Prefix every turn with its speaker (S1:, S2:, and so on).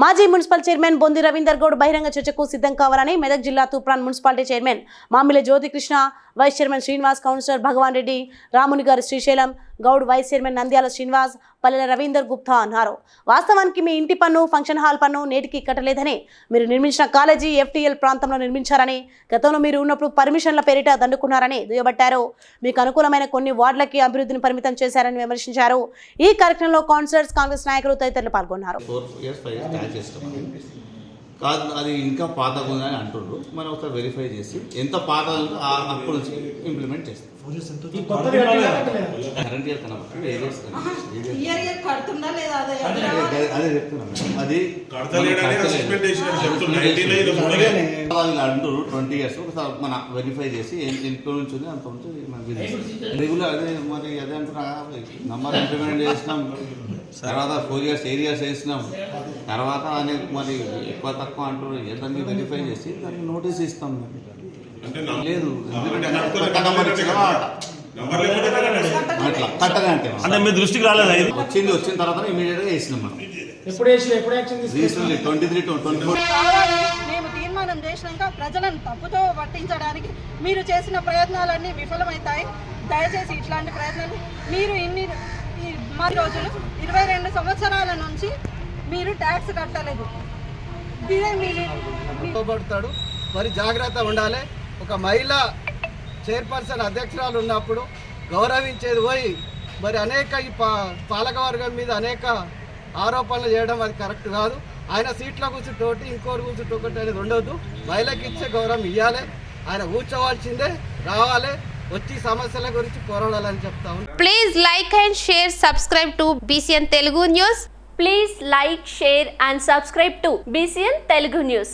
S1: మాజీ municipal chairman Bondi Ravinder Goud బహిరంగ చర్చకు సిద్ధం కావాలని మెదక్ జిల్లా Toopran municipality chairman Mamila Jyothikrishna vice chairman Srinivas councillor Bhagavan Reddy Ramuni గారు శ్రీశైలం గౌడ్ వైస్ చైర్మన్ నంద్యాల శ్రీనివాస్ పల్లెల రవీందర్ గుప్తా అన్నారు. వాస్తవానికి మీ ఇంటి పన్ను ఫంక్షన్ హాల్ పన్ను నేటికి కట్టలేదని మీరు నిర్మించిన కాలేజీ ఎఫ్టీఎల్ ప్రాంతంలో నిర్మించారని గతంలో మీరు ఉన్నప్పుడు పర్మిషన్ల పేరిట దండుకున్నారని దుయ్యబట్టారు. మీకు అనుకూలమైన కొన్ని వార్డులకి అభివృద్ధిని పరిమితం చేశారని విమర్శించారు. ఈ కార్యక్రమంలో కౌన్సిలర్స్ కాంగ్రెస్ నాయకులు తదితరులు పాల్గొన్నారు.
S2: కాదు అది ఇంకా పాతగా ఉందని అంటుండ్రు. మనం ఒకసారి వెరిఫై చేసి ఎంత పాత ఉందో ఆ- అప్పటి నుంచి ఇంప్లిమెంట్ చేస్తాం. కరెంట్ ఇయర్ కనబడుతుంది ఏరియాస్
S3: ఇయర్ ఇయర్ కడుతుందా లేదా? అదే
S2: అదే చెప్తున్నాను అది
S4: కడతలేడని సస్పెండ్ చేసినట్టు చెప్తున్నా. 19 లో ఇది చూడలే.
S2: ఇలా అంటారు ట్వంటీ ఇయర్స్ ఒకసారి మన వెరిఫై చేసి ఎంత నుంచి ఉంది అంత నుంచి మనకి రెగ్యులర్ అదే మరి అదే అంటున్నా. నంబర్ ఇంప్లిమెంట్ చేసినాం. తర్వాత ఫోర్ ఇయర్స్ ఎయిట్ ఇయర్స్ వేసినాం. తర్వాత అనే మరి ఎక్కువ తక్కువ అంటారు ఏదన్నీ వెరిఫై చేసి దానికి నోటీస్ ఇస్తాం లేదు.
S4: అంటే
S5: మీ దృష్టికి రాలేదా ఇది?
S2: వచ్చింది వచ్చిన తర్వాత వేసినాం మనం.
S6: ఎప్పుడు వేసిన ఎప్పుడు యాక్షన్ తీసుకున్నారు?
S2: Recently twenty three twenty four
S3: తీర్మానం చేసినాక ప్రజలను తప్పుతో పట్టించడానికి మీరు చేసిన ప్రయత్నాలన్నీ విఫలమవుతాయి. దయచేసి ఇట్లాంటి ప్రయత్నాలు మీరు ఇన్ని మరి రోజులు ఇరవై రెండు సంవత్సరాల నుంచి మీరు ట్యాక్స్ కట్టలేదు. ఇదే మీరు
S7: పడతాడు మరి జాగ్రత్త ఉండాలి. ఒక మహిళ చైర్పర్సన్ అధ్యక్షురాలు ఉన్నప్పుడు గౌరవించేది పోయి మరి అనేక ఈ పా పాలకవర్గం మీద అనేక ఆరోపణలు చేయడం అది కరెక్ట్ కాదు. ఆయన సీట్లో కూర్చుంటోటి ఇంకోటి ఒకటి అనేది ఉండొద్దు. మహిళకి ఇచ్చే గౌరవం ఇవ్వాలి ఆయన కూర్చోవాల్సిందే రావాలి.
S8: Please like and share subscribe to BCN Telugu news
S9: please like share and subscribe to BCN Telugu news